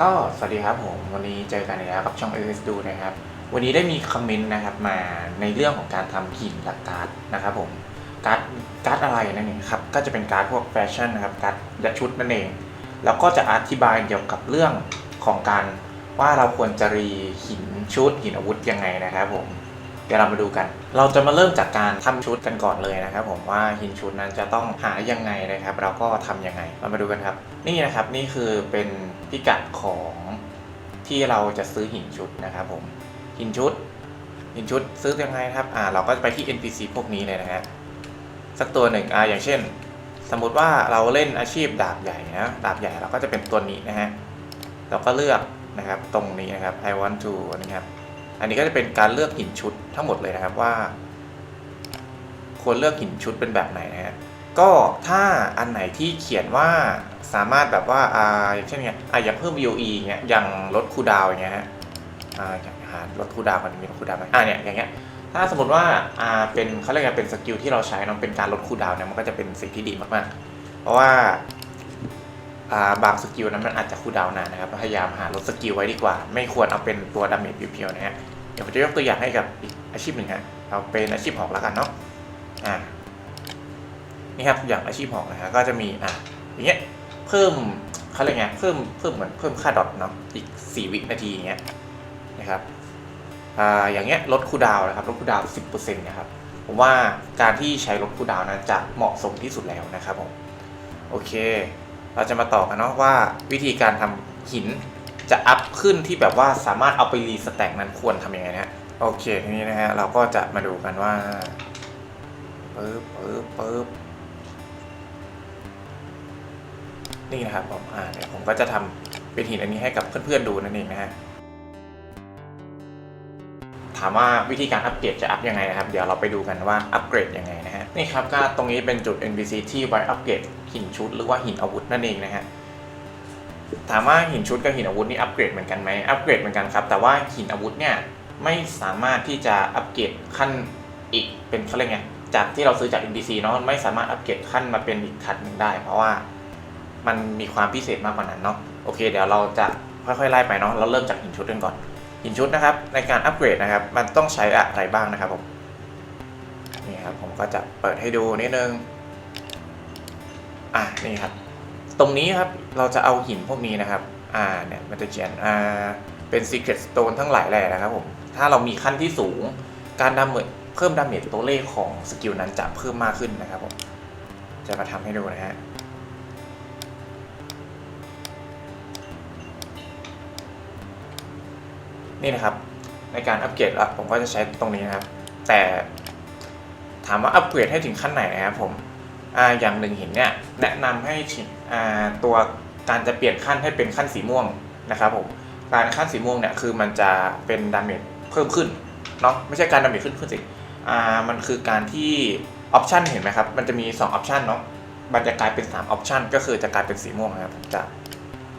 ก็สวัสดีครับผมวันนี้เจอกันอีกแล้วกับช่อง s อ Do นะครับ วันนี้ได้มีคอมเมนต์นะครับมาในเรื่องของการทำหินจากการ์ดนะครับผมการ์ดการ์ดอะไรนั่นเองครับก็จะเป็นการ์ดพวกแฟชั่นนะครับการ์ดและชุดนั่นเอง แล้วก็จะอธิบายเกี่ยวกับเรื่องของการว่าเราควรจะรีหินชุดหินอาวุธยังไงนะครับผมเดี๋ยวเรามาดูกัน เราจะมาเริ่มจากการทำชุดกันก่อนเลยนะครับ ผมว่าหินชุดนั้นจะต้องหายังไงนะครับ เราก็ทำยังไง เรามาดูกันครับ นี่นะครับนี่คือเป็น พิกัดของที่เราจะซื้อหินชุดนะครับผมหินชุดหินชุดซื้อยังไงครับอ่าเราก็ไปที่ NPC พวกนี้เลยนะฮะสักตัวหนึ่งอ่าอย่างเช่น สมมุติว่าเราเล่นอาชีพดาบใหญ่นะดาบใหญ่เราก็จะเป็นตัวนี้นะฮะเราก็เลือกนะครับตรงนี้นะครับ I want to นะครับอันนี้ก็จะเป็นการเลือกหินชุดทั้งหมดเลยนะครับว่า ควรเลือกหินชุดเป็นแบบไหนนะฮะก็ถ้าอันไหนที่เขียนว่า สามารถแบบว่าอ่าอย่างเช่นไงอ่าอย่างเพิ่ม VOE เงี้ยอย่างลดคูดาวอย่างเงี้ยฮะอ่าอย่างหาลดคูดาวมันมีลดคูดาวไหมอ่าเนี่ยอย่างเงี้ยถ้าสมมติว่าอ่าเป็นเขาเรียกไงเป็นสกิลที่เราใช้เนอะเป็นการลดคูดาวเนี่ยมันก็จะเป็นสิ่งที่ดีมากๆ เพราะว่าอ่าบางสกิลนั้นมันอาจจะคูดาวน์นานนะครับ พยายามหาลดสกิลไว้ดีกว่า ไม่ควรเอาเป็นตัวดาเมจเพียวๆนะฮะ เดี๋ยวผมจะยกตัวอย่างให้กับอีกอาชีพหนึ่งฮะ เอาเป็นอาชีพหอกแล้วกันเนาะ อ่า นี่ครับ อย่างอาชีพหอกนะฮะ ก็จะมี อ่าอย่างเงี้ย เพิ่มเขาเรียกไงเพิ่มเพิ่มเหมือนเพิ่มค่าดอทเนาะอีก 4 วินาทีอย่างเงี้ยนะครับอ่าอย่างเงี้ยลดคูดาวนะครับลดคูดาวน์10%นะครับผมว่าการที่ใช้ลดคูดาวนั้นจะเหมาะสมที่สุดแล้วนะครับผมโอเค เราจะมาต่อกันเนาะว่าวิธีการทำหินจะอัพขึ้นที่แบบว่าสามารถเอาไปรีสแต็กนั้นควรทำยังไงนะโอเคทีนี้นะฮะเราก็จะมาดูกันว่าปึ๊บปึ๊บปึ๊บ นี่นะครับผมอ่าเดี๋ยวผมก็จะทำเป็นหินอันนี้ให้กับเพื่อนๆดูนั่นเองนะฮะถามว่าวิธีการอัปเกรดจะอัพยังไงนะครับ เดี๋ยวเราไปดูกันว่าอัปเกรดยังไงนะฮะนี่ครับก็ตรงนี้เป็นจุด NPC ที่ไว้อัปเกรดหินชุดหรือว่าหินอาวุธนั่นเองนะฮะถามว่าหินชุดกับหินอาวุธนี่อัปเกรดเหมือนกันไหมอัปเกรดเหมือนกันครับแต่ว่าหินอาวุธเนี่ยไม่สามารถที่จะอัปเกรดขั้นอีกเป็นเขาเรียกไงจากที่เราซื้อจาก NPC เนาะไม่สามารถอัปเกรดขั้นมาเป็นอีกขั้นหนึ่งได้ เพราะว่า มันมีความพิเศษมากกว่านั้นเนาะโอเค เดี๋ยวเราจะค่อยๆไล่ไปเนาะเราเริ่มจากหินชุดกันก่อนหินชุดนะครับในการอัปเกรดนะครับ มันต้องใช้อะไรบ้างนะครับผมนี่ครับผมก็จะเปิดให้ดูนิดนึงอะนี่ครับ ตรงนี้ครับเราจะเอาหินพวกนี้นะครับ อ่าเนี่ยมันจะเขียนอ่าเป็น Secret Stone ทั้งหลายแหล่นะครับผมถ้าเรามีขั้นที่สูงการดาเมจเพิ่มดาเมจตัวเลขของสกิลนั้นจะเพิ่มมากขึ้นนะครับผมจะมาทำให้ดูนะฮะ นี่นะครับ ในการอัปเกรดล้วผมก็จะใช้ตรงนี้นะครับ แต่ถามว่าอัปเกรดให้ถึงขั้นไหนนะครับผมอ่าอย่างหนึ่งหินเนี่ยแนะนำให้อ่าตัวการจะเปลี่ยนขั้นให้เป็นขั้นสีม่วงนะครับผมการขั้นสีม่วงเนี่ยคือมันจะเป็นดาเมจเพิ่มขึ้นเนาะไม่ใช่การดาเมจขึ้นขึ้นสิอ่ามันคือการที่ออปชันเห็นไหมครับ มันจะมี2ออปชันเนาะมันจะกลายเป็น3ออปชันก็คือจะกลายเป็นสีม่วงนะครับผมจะ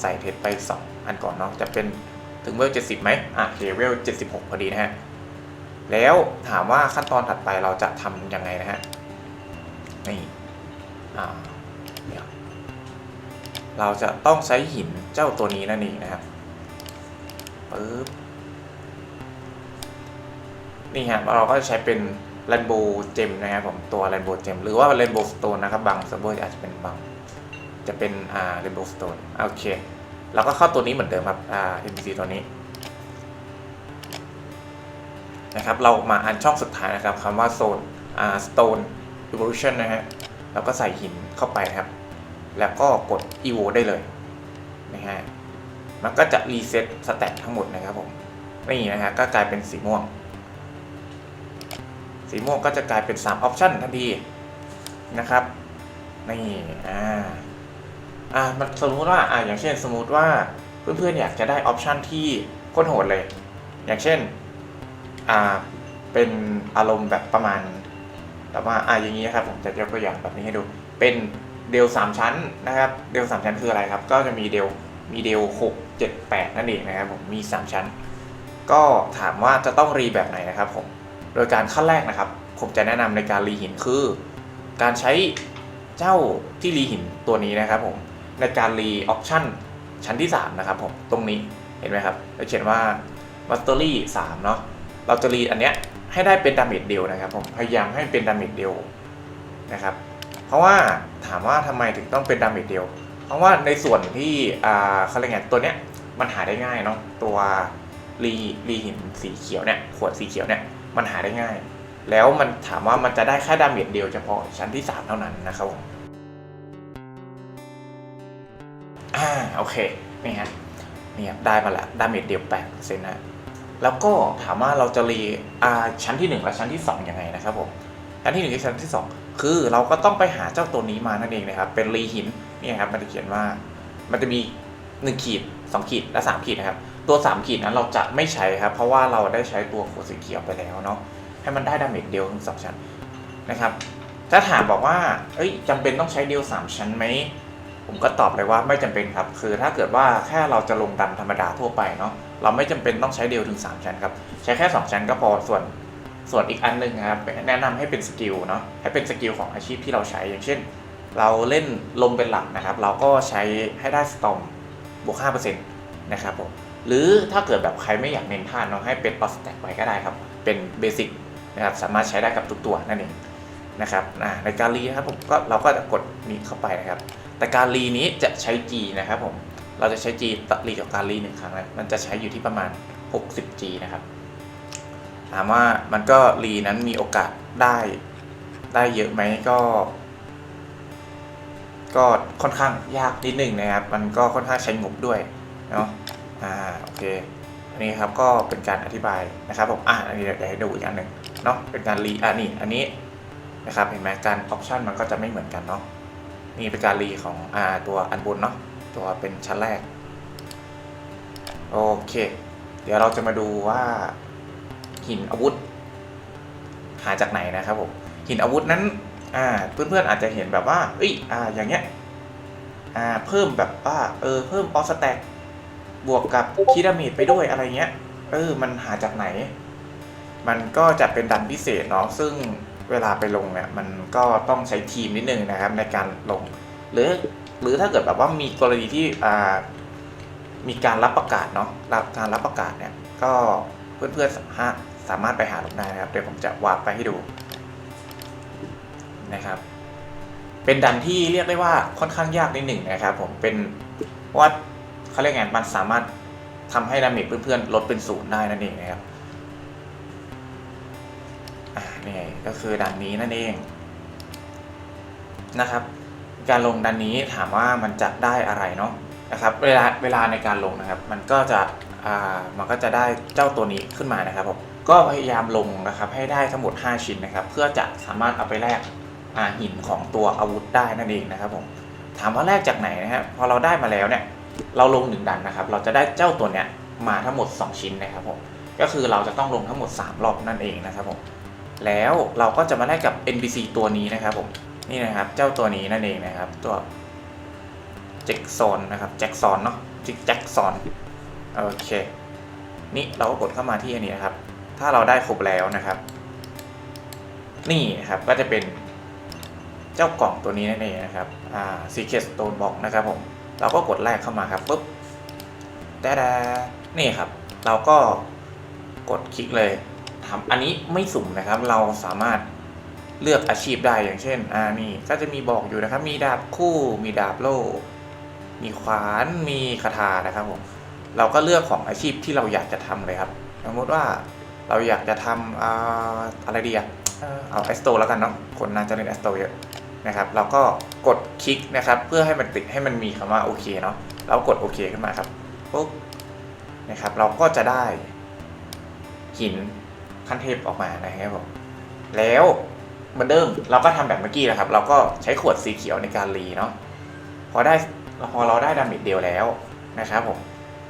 ใส่เทสไป 2 อันก่อนเนาะจะเป็น ถึงเวล70ไหมอะโอเคเวล76พอดีนะฮะ แล้วถามว่าขั้นตอนถัดไปเราจะทำยังไงนะฮะ นี่ อ่าเนี่ยเราจะต้องใช้หินเจ้าตัวนี้นั่นเองนะครับปึ๊บนี่ฮะเราก็จะใช้เป็น Rainbow Gem นะครับผมตัว Rainbow Gem หรือว่า Rainbow Stone นะครับบางเซิร์ฟเวอร์อาจจะเป็นบางจะเป็นอ่า Rainbow Stone โอเค เราก็เข้าตัวนี้เหมือนเดิมครับอ่า NPC ตัวนี้นะครับเรามาอันช่องสุดท้ายนะครับคำว่า Zone อ่า Stone Evolution นะฮะแล้วก็ใส่หินเข้าไปครับ แล้วก็กด evo ได้เลยนะฮะมันก็จะรีเซ็ตสแต็ทั้งหมดนะครับผมนี่นะฮะก็กลายเป็นสีม่วง สีม่วงก็จะกลายเป็น3ออปชันทันทีนะครับนี่อ่า อ่ามันสมมุติว่าอ่าอย่างเช่นสมมุติว่าเพื่อนๆอยากจะได้ออปชันที่โคตรโหดเลย อย่างเช่นอ่าเป็นอารมณ์แบบประมาณ แต่ว่าอ่าอย่างนี้นะครับผมจะยกตัวอย่างแบบนี้ให้ดูเป็นเดลสามชั้นนะครับ เดลสามชั้นคืออะไรครับ ก็จะมีเดลมีเดลหกเจ็ดแปดนั่นเองนะครับผมมีสามชั้น ก็ถามว่าจะต้องรีแบบไหนนะครับผมโดยการขั้นแรกนะครับ ผมจะแนะนำในการรีหินคือ การใช้เจ้าที่รีหินตัวนี้นะครับผม ในการรีออปชั่นชั้นที่ 3 นะครับผม ตรงนี้เห็นไหมครับเราเขียนว่า mastery 3 เนาะเราจะรีอันเนี้ยให้ได้เป็นดาเมจเดียวนะครับผมพยายามให้เป็นดาเมจเดียวนะครับเพราะว่าถามว่าทำไมถึงต้องเป็นดาเมจเดียว เพราะว่าในส่วนที่อ่าเขาเรียกไงตัวเนี้ยมันหาได้ง่ายเนาะตัวรีรีหินสีเขียวเนี่ยขวดสีเขียวเนี่ยมันหาได้ง่าย แล้วมันถามว่ามันจะได้แค่ดาเมจเดียวเฉพาะชั้นที่ 3 เท่านั้นนะครับผม อ่าโอเคนี่ฮะนี่ครับได้มาล้วดาเมจเดียว8%นะแล้วก็ถามว่าเราจะรีอาชั้นที่ 1 และชั้นที่2ยังไงนะครับผมชั้นที่1กับชั้นที่ 2 คือเราก็ต้องไปหาเจ้าตัวนี้มานั่นเองนะครับ เป็นรีหินนี่ครับมันจะเขียนว่ามันจะมี 1 ขีด 2 ขีดและ 3 ขีดนะครับ ตัว 3 ขีดนั้นเราจะไม่ใช้ครับ เพราะว่าเราได้ใช้ตัวขวดสีเขียวไปแล้วเนาะให้มันได้ดาเมจเดียวทั้งสองชั้นนะครับ ถ้าถามบอกว่าเอ้ยจำเป็นต้องใช้เดียว 3 ชั้นไหม ผมก็ตอบเลยว่าไม่จำเป็นครับ คือถ้าเกิดว่าแค่เราจะลงดันธรรมดาทั่วไปเนาะเราไม่จำเป็นต้องใช้เดียวถึง 3 ชั้นครับใช้แค่ 2 ชั้นก็พอส่วนส่วนอีกอันหนึ่งนะครับแนะนำให้เป็นสกิลเนาะให้เป็นสกิลของอาชีพที่เราใช้อย่างเช่น เราเล่นลมเป็นหลักนะครับ เราก็ใช้ให้ได้สตอมบวก5%นะครับผมหรือถ้าเกิดแบบใครไม่อยากเน้นท่านเนาะให้เป็นออสแต็กไว้ก็ได้ครับ เป็นเบสิกนะครับสามารถใช้ได้กับทุกตัวนั่นเองนะครับในการรีนะครับผมก็เราก็จะกดนี้เข้าไปนะครับ แต่การรีนี้จะใช้ G นะครับผม เราจะใช้ G ตัดรีกับการรีหนึ่งครั้งนะมันจะใช้อยู่ที่ประมาณ 60G นะครับถามว่ามันก็รีนั้นมีโอกาสได้ได้เยอะไหมก็ ก็ค่อนข้างยากนิดหนึ่งนะครับ มันก็ค่อนข้างใช้งบด้วยเนาะอ่าโอเคอันนี้ครับก็เป็นการอธิบายนะครับผมอ่าอันนี้เดี๋ยวให้ดูอีกอันหนึ่งเนาะเป็นการรีอ่านี่อันนี้นะครับเห็นไหมการออปชันมันก็จะไม่เหมือนกันเนาะ นี่เป็นการรีของอ่าตัวอันบนเนาะตัวเป็นชั้นแรก โอเค เดี๋ยวเราจะมาดูว่าหินอาวุธ หาจากไหนนะครับผมหินอาวุธนั้นอ่าเพื่อนๆอาจจะเห็นแบบว่าเอ้ยอ่าอย่างเงี้ยอ่าเพิ่มแบบว่าเออเพิ่มออสแต็กบวกกับคีดามีดไปด้วยอะไรเงี้ยเออมันหาจากไหน มันก็จะเป็นดันพิเศษเนาะซึ่ง เวลาไปลงเนี่ยมันก็ต้องใช้ทีมนิดนึงนะครับในการลง หรือหรือถ้าเกิดแบบว่ามีกรณีที่มีการรับประกาศเนาะรับการรับประกาศเนี่ยก็เพื่อนๆสามารถสามารถไปหาลงได้นะครับ เดี๋ยวผมจะวาดไปให้ดูนะครับ เป็นดันที่เรียกได้ว่าค่อนข้างยากนิดหนึ่งนะครับผมเป็นว่าเขาเรียกไงมันสามารถทำให้ดาเมจเพื่อนๆลดเป็นศูนย์ได้นั่นเองนะครับ นี่ก็คือดันนี้นั่นเองนะครับ การลงดันนี้ถามว่ามันจะได้อะไรเนาะนะครับเวลาเวลาในการลงนะครับ มันก็จะมันก็จะได้เจ้าตัวนี้ขึ้นมานะครับผมก็พยายามลงนะครับให้ได้ทั้งหมด 5 ชิ้นนะครับ เพื่อจะสามารถเอาไปแลกหินของตัวอาวุธได้นั่นเองนะครับผมถามว่าแลกจากไหนนะครับพอเราได้มาแล้วเนี่ยเราลงหนึ่งดันนะครับ เราจะได้เจ้าตัวเนี้ยมาทั้งหมด 2 ชิ้นนะครับผมก็คือเราจะต้องลงทั้งหมด 3 รอบนั่นเองนะครับผม แล้วเราก็จะมาได้กับ NPC ตัวนี้นะครับผมนี่นะครับเจ้าตัวนี้นั่นเองนะครับ ตัวแจ็คซอนนะครับแจ็คซอนเนาะจิกแจ็คซอนโอเคนี่เราก็กดเข้ามาที่อันนี้นะครับ ถ้าเราได้ครบแล้วนะครับ นี่นะครับก็จะเป็นเจ้ากล่องตัวนี้นั่นเองนะครับอ่า Secret Stone Box นะครับผมเราก็กดแรกเข้ามาครับปุ๊บแต่นี่ครับ เราก็กดคลิกเลย ทำอันนี้ไม่สุ่มนะครับ เราสามารถเลือกอาชีพได้อย่างเช่น อ่านี่ก็จะมีบอกอยู่นะครับ มีดาบคู่ มีดาบโล่ มีขวาน มีคาถานะครับผม เราก็เลือกของอาชีพที่เราอยากจะทำเลยครับ สมมติว่าเราอยากจะทำออะไรดีอะเอาแอสโตแล้วกันเนาะ คนน่าจะเล่นแอสโตเยอะนะครับ เราก็กดคลิกนะครับ เพื่อให้มันติดให้มันมีคำว่าโอเคเนาะ เรากดโอเคขึ้นมาครับ ปุ๊บ นะครับ เราก็จะได้หิน ขั้นเทพออกมานะครับผมแล้วเหมือนเดิมเราก็ทำแบบเมื่อกี้แหละครับ เราก็ใช้ขวดสีเขียวในการรีเนาะพอได้พอเราได้ดาเมจเดียวแล้วนะครับผม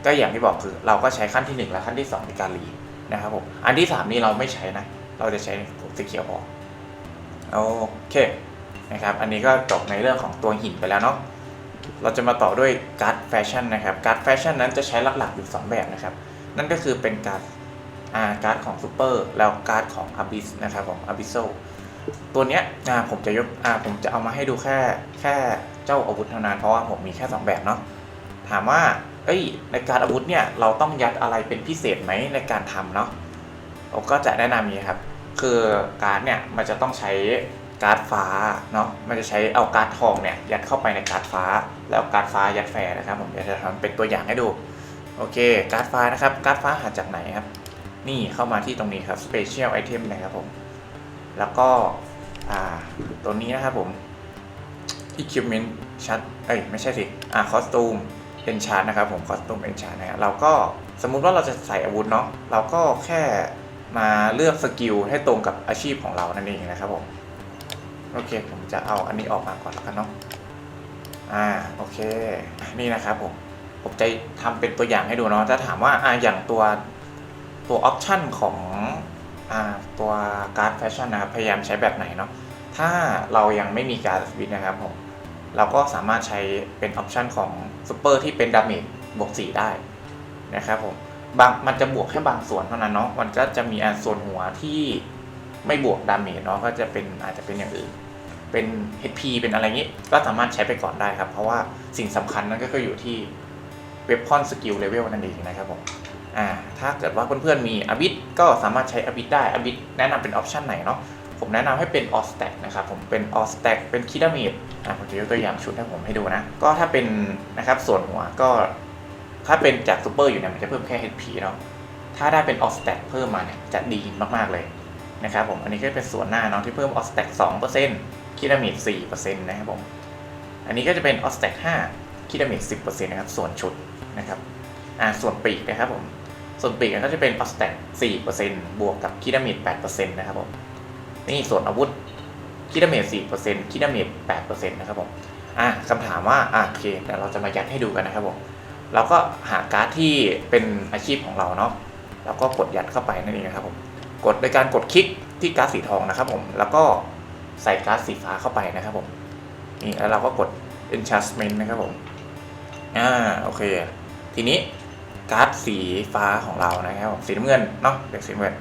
ก็อย่างที่บอกคือเราก็ใช้ขั้นที่ 1 และขั้นที่ 2 ในการรีนะครับผมอันที่ 3 นี้เราไม่ใช้นะ เราจะใช้สีเขียวพอกโอเคนะครับอันนี้ก็จบในเรื่องของตัวหินไปแล้วเนาะเราจะมาต่อด้วยการ์ดแฟชั่นนะครับการ์ดแฟชั่นนั้นจะใช้หลักๆอยู่ 2 แบบนะครับ นั่นก็คือเป็นการ์ด การ์ดของซูเปอร์แล้วการ์ดของอาบิสนะครับของอาบิโซตัวเนี้ยผมจะยกผมจะเอามาให้ดูแค่แค่เจ้าอาวุธเท่านั้นเพราะว่าผมมีแค่ 2 แบบเนาะถามว่าเอ้ยในการอาวุธเนี่ยเราต้องยัดอะไรเป็นพิเศษไหมในการทำเนาะผมก็จะแนะนำอย่างนี้ครับ คือการ์ดเนี่ยมันจะต้องใช้การ์ดฟ้าเนาะมันจะใช้เอาการ์ดทองเนี่ยยัดเข้าไปในการ์ดฟ้า แล้วการ์ดฟ้ายัดแฟนะครับผมจะทำเป็นตัวอย่างให้ดูโอเคการ์ดฟ้านะครับการ์ดฟ้าหาจากไหนครับ นี่เข้ามาที่ตรงนี้ครับ Special Item นะครับผม แล้วก็อ่าตัวนี้นะครับผม Equipment ชัดเอ้ยไม่ใช่สิอ่า Costume เป็นชาร์ตนะครับผม Costume เป็นชาร์ตนะรเราก็สมมุติว่าเราจะใส่อาวุธเนาะเราก็แค่มาเลือกสกิลให้ตรงกับอาชีพของเรานั่นเองนะครับผมโอเคผมจะเอาอันนี้ออกมาก่อนแล้วกันเนาะอ่าโอเคนี่นะครับผมผมจะทำเป็นตัวอย่างให้ดูเนาะจะถามว่าอ่าอย่างตัว ตัวออปชันของอตัวการ์ดแฟชั่นนะครับพยายามใช้แบบไหนเนาะถ้าเรายังไม่มีการ์ดสวิตนะครับผมเราก็สามารถใช้เป็นออปชันของซูเปอร์ที่เป็นดาเมจบวก4ได้นะครับผมบางมันจะบวกแค่บางส่วนเท่านั้นเนาะมันก็จะมีอันส่วนหัวที่ไม่บวกดาเมจเนาะก็จะเป็นอาจจะเป็นอย่างอื่น เป็น HP เป็นอะไรงี้ ก็สามารถใช้ไปก่อนได้ครับ เพราะว่าสิ่งสำคัญนั่นก็คืออยู่ที่เว p พอนสกิลเลเวลนั่นเองนะครับผม อ่าถ้าเกิดว่าเพื่อนๆมีอบิทก็สามารถใช้อบิทได้อบิทแนะนำเป็นออปชันไหนเนาะผมแนะนำให้เป็น all stack นะครับผมเป็น all stack เป็นคิดาเมดอะผมจะยกตัวอย่างชุดให้ผมให้ดูนะ ก็ถ้าเป็นนะครับส่วนหัวก็ ถ้าเป็นจากซูเปอร์อยู่เนี่ยมันจะเพิ่มแค่ HP เนาะถ้าได้เป็น all stack เพิ่มมาเนี่ยจะดีมากๆเลยนะครับผมอันนี้ก็เป็นส่วนหน้าเนาะที่เพิ่ม all stack 2%คิดาเมด4%นะครับผมอันนี้ก็จะเป็น all stack 5คิดาเมด10%นะครับส่วนชุดนะครับอ่าส่วนปีกนะครับผม ส่วนปีกก็จะเป็น all stack 4%บวกกับคิดาเมด8%นะครับผมนี่ส่วนอาวุธคิดาเมจ4%คิดาเมจ8%นะครับผมอะคำถามว่าอะโอเคเดี๋ยวเราจะมายัดให้ดูกันนะครับผมเราก็หาการ์ดที่เป็นอาชีพของเราเนาะแล้วก็กดยัดเข้าไปนั่นเองนะครับผมกดโดยการกดคลิกที่การ์ดสีทองนะครับผมแล้วก็ใส่การ์ดสีฟ้าเข้าไปนะครับผมนี่แล้วเราก็กด enchantment นะครับผมอ่าโอเค ทีนี้ การ์ดสีฟ้าของเรานะครับผมสีน้ำเงินเนาะเด็กสีน้ำเงิน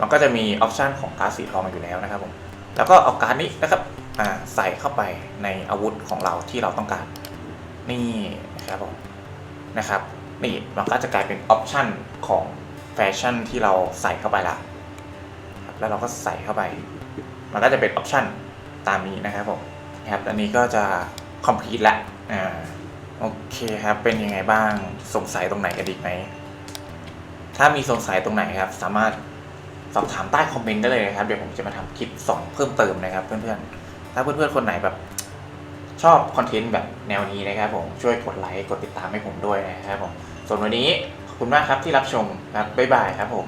มันก็จะมีออปชันของการ์ดสีทองอยู่แล้วนะครับผมแล้วก็เอาการ์ดนี้นะครับใส่เข้าไปในอาวุธของเราที่เราต้องการ นี่นะครับผมนะครับนี่มันก็จะกลายเป็นออปชันของแฟชั่นที่เราใส่เข้าไปละแล้วเราก็ใส่เข้าไป มันก็จะเป็นออปชันตามนี้นะครับผมนะครับอันนี้ก็จะ complete ละอ่า โอเคครับ เป็นยังไงบ้างสงสัยตรงไหนกันอีกไหม ถ้ามีสงสัยตรงไหนครับ สามารถสอบถามใต้คอมเมนต์ได้เลยนะครับ เดี๋ยวผมจะมาทำคลิปสอนเพิ่มเติมนะครับ เพื่อนๆ ถ้าเพื่อนๆ คนไหนแบบ ชอบคอนเทนต์แบบแนวนี้นะครับผมช่วยกดไลค์กดติดตามให้ผมด้วยนะครับผมส่วนวันนี้ขอบคุณมากครับที่รับชมครับบ๊ายบายครับผม